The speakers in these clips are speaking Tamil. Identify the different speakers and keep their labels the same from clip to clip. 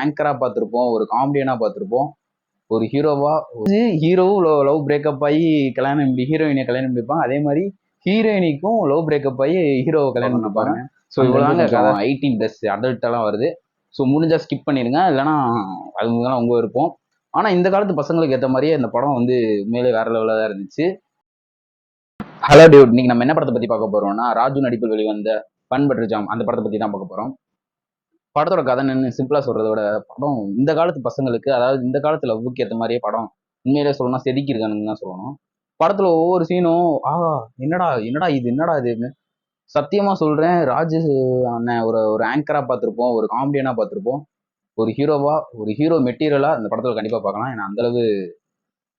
Speaker 1: ஆங்கரா பார்த்துருப்போம் ஒரு காமெடியனா பார்த்துருப்போம் ஒரு ஹீரோவா ஹீரோவும் லவ் லவ் பிரேக்கப் ஆகி கல்யாணம் ஹீரோயினை கல்யாணம் பண்ணிப்பாங்க அதே மாதிரி ஹீரோயினிக்கும் லவ் பிரேக்கப் ஆகி ஹீரோவை கல்யாணம் பண்ணிப்பாங்க. ஸோ இவ்வளோதாங்க எயிட்டீன் ப்ளஸ் அடல்ட்டெல்லாம் வருது. ஸோ முடிஞ்சா ஸ்கிப் பண்ணிடுங்க. இல்லைன்னா அது முதல்ல உங்க விருப்பம் ஆனால் இந்த காலத்து பசங்களுக்கு ஏற்ற மாதிரியே இந்த படம் வந்து மேலே வேற லெவலில் தான் இருந்துச்சு. ஹலோ டியூட் இன்னைக்கு நம்ம என்ன படத்தை பற்றி பார்க்க போறோம்னா ராஜு நடிப்பில் வெளிவந்த பண்பற்று ஜாம் அந்த படத்தை பற்றி தான் பார்க்க போகிறோம் படத்தோட கதை நின்று சிம்பிளாக சொல்கிறதோட படம் இந்த காலத்து பசங்களுக்கு அதாவது இந்த காலத்து லவ்வுக்கு ஏற்ற மாதிரியே படம் உண்மையிலே சொல்லணும்னா செதுக்கி இருக்கானுன்னு தான் சொல்லணும். படத்தில் ஒவ்வொரு சீனும் ஆஹா என்னடா என்னடா இது என்னடா இதுன்னு சத்தியமாக சொல்கிறேன் ராஜு அண்ணன் ஒரு ஒரு ஆங்கராக பார்த்துருப்போம் ஒரு காமெடியனாக பார்த்துருப்போம். ஒரு ஹீரோவா ஒரு ஹீரோ மெட்டீரியலா இந்த படத்துல கண்டிப்பா பார்க்கலாம். ஏன்னா அந்த அளவு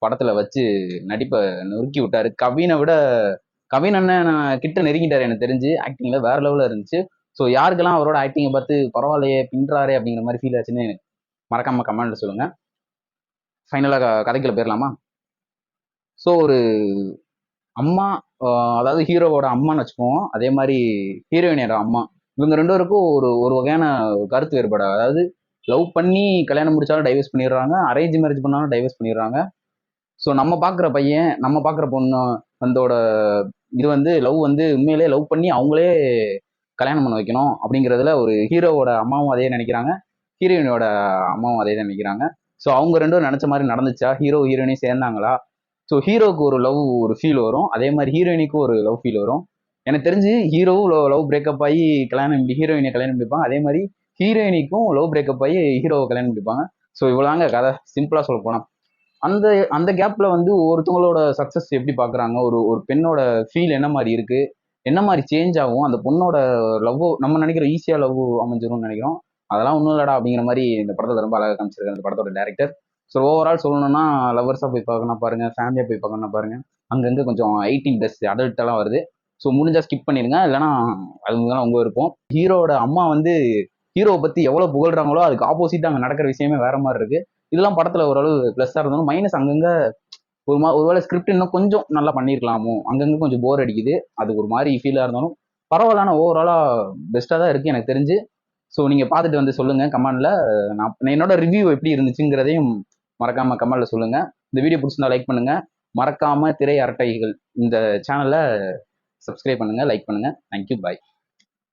Speaker 1: படத்துல வச்சு நடிப்பை நொறுக்கி விட்டாரு. கவினை விட கவின் அண்ணன் நான் கிட்ட நெருங்கிட்டாரு எனக்கு தெரிஞ்சு. ஆக்டிங்ல வேற லெவல்ல இருந்துச்சு. ஸோ யாருக்கெல்லாம் அவரோட ஆக்டிங்கை பார்த்து பரவாயில்லையே பின்றாரே அப்படிங்கிற மாதிரி ஃபீல் ஆச்சுன்னு எனக்கு மறக்காம கமெண்ட்ல சொல்லுங்க. ஃபைனலாக கதைக்குள்ள போயிடலாமா ஸோ ஒரு அம்மா அதாவது ஹீரோவோட அம்மான்னு வச்சுக்குவோம் அதே மாதிரி ஹீரோயினோட அம்மா. இவங்க ரெண்டு பேருக்கும் ஒரு ஒரு வகையான கருத்து வேறுபாடு. அதாவது லவ் பண்ணி கல்யாணம் முடிச்சாலும் டைவர்ஸ் பண்ணிடுறாங்க. அரேஞ்ச் மேரேஜ் பண்ணாலும் டைவர்ஸ் பண்ணிடுறாங்க. ஸோ நம்ம பார்க்குற பையன் நம்ம பார்க்குற பொண்ணு வந்தோட இது வந்து லவ் வந்து உண்மையிலே லவ் பண்ணி அவங்களே கல்யாணம் பண்ண வைக்கணும் அப்படிங்கிறதுல ஒரு ஹீரோவோட அம்மாவும் அதே நினைக்கிறாங்க. ஹீரோயினோட அம்மாவும் அதே நினைக்கிறாங்க. ஸோ அவங்க ரெண்டும் நினச்ச மாதிரி நடந்துச்சா? ஹீரோ ஹீரோயினையும் சேர்ந்தாங்களா? ஸோ ஹீரோக்கு ஒரு லவ் ஒரு ஃபீல் வரும். அதே மாதிரி ஹீரோயினுக்கும் ஒரு லவ் ஃபீல் வரும். எனக்கு தெரிஞ்சு ஹீரோவும் லவ் லவ் பிரேக்கப் ஆகி கல்யாணம் ஹீரோயினை கல்யாணம் பண்ணிப்பாங்க. அதே மாதிரி ஹீரோயினிக்கும் லவ் பிரேக்கப் ஆகி ஹீரோவை கல்யாணம் பண்ணிப்பாங்க. ஸோ இவ்வளோதாங்க கதை. சிம்பிளாக சொல்ல போனால் அந்த அந்த கேப்பில் வந்து ஒருத்தவங்களோட சக்ஸஸ் எப்படி பார்க்குறாங்க ஒரு ஒரு பெண்ணோட ஃபீல் என்ன மாதிரி இருக்குது என்ன மாதிரி சேஞ்ச் ஆகும்? அந்த பொண்ணோட லவ் நம்ம நினைக்கிற ஈஸியாக லவ் அமைஞ்சிரும்னு நினைக்கிறோம். அதெல்லாம் ஒன்றும் இல்லடா அப்படிங்கிற மாதிரி இந்த படத்தை ரொம்ப அழகாக காமிச்சிருக்காங்க இந்த படத்தோட டேரக்டர் ஸோ ஓவரால் சொல்லணும்னா லவ்வர்ஸாக போய் பார்க்கணும் பாருங்க ஃபேமிலியாக போய் பார்க்கணும் பாருங்க அங்கங்கே கொஞ்சம் எயிட்டீன் ப்ளஸ் அடல்ட்டெல்லாம் வருது. ஸோ முடிஞ்சால் ஸ்கிப் பண்ணிடுங்க இல்லைனா அதுதான் உங்கள் இருப்போம். ஹீரோட அம்மா வந்து ஹீரோவை பற்றி எவ்வளோ புகழ்றாங்களோ அதுக்கு ஆப்போசிட் அங்கே நடக்கிற விஷயமே வேற மாதிரி இருக்கு. இதெல்லாம் படத்தில் ஓரளவு ப்ளஸ்ஸாக இருந்தாலும் மைனஸ் அங்கங்கே ஒரு மா ஒருவேளை ஸ்கிரிப்ட் இன்னும் கொஞ்சம் நல்லா பண்ணியிருக்கலாமோ அங்கங்கே கொஞ்சம் போர் அடிக்குது. அது ஒரு மாதிரி ஃபீலாக இருந்தாலும் பரவாயில்ல ஓவராலாக பெஸ்ட்டாக தான் இருக்குது எனக்கு தெரிஞ்சு. ஸோ நீங்கள் பார்த்துட்டு வந்து சொல்லுங்கள் கமெண்டில். நான் என்னோட ரிவ்யூ எப்படி இருந்துச்சுங்கிறதையும் மறக்காமல் கமெண்டில் சொல்லுங்கள் இந்த வீடியோ பிடிச்சிருந்தா லைக் பண்ணுங்கள் மறக்காமல் திரை அரட்டைகள் இந்த சேனலை சப்ஸ்கிரைப் பண்ணுங்கள் லைக் பண்ணுங்கள் தேங்க்யூ பாய்